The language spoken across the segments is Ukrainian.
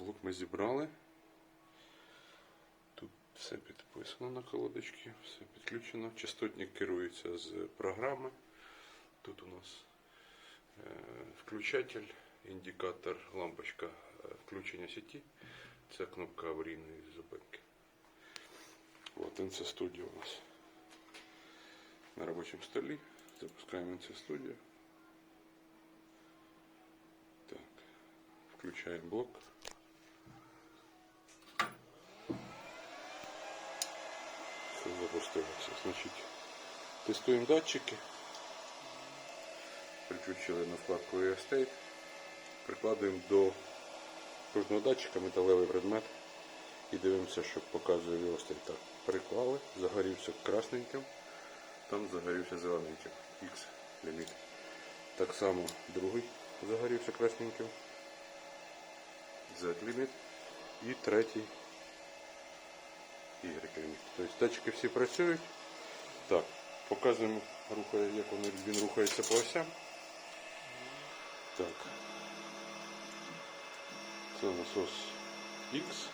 Блок ми зібрали. Тут все підписано на колодочки, все підключено. Частотник керується з програми. Тут у нас е, включатель, індикатор, лампочка е, включення сеті. Це кнопка аварійної зупинки. От NC студія у нас на робочому столі. Запускаємо NC студію. Так, включаємо блок. Запустилося. Значить, тестуємо датчики. Приключили на вкладку E-State. Прикладуємо до кожного датчика металевий предмет і дивимося, що показує E-State. Так, приклали, загорівся красненьким, там загорівся зелененьким. X ліміт. Так само другий загорівся красненьким. Z ліміт. І третій Y. Тобто датчики всі працюють. Так, показуємо, рухає, як він, рухається по осям. Так. Це у нас ось X.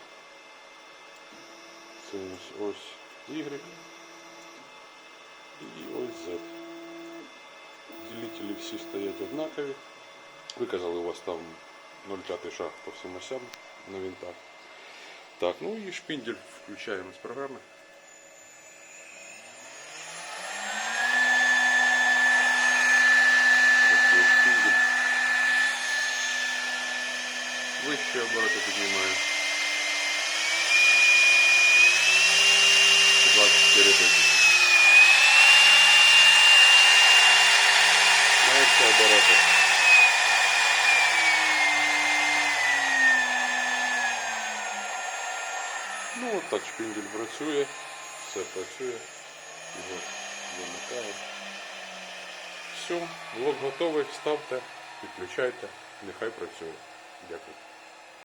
Це ось Y. І ось Z. Ділителі всі стоять однакові. Ви казали, у вас там 0,5 шаг по всім осям на винтах. Так, ну і шпиндель включаємо з програми. Ось є шпиндель. Вище обороти піднімаємо. 24 тисячі. Менше обороти. Ну от так шпиндель працює, все працює. Його вимикає. Все, блок готовий, ставте, підключайте, нехай працює. Дякую.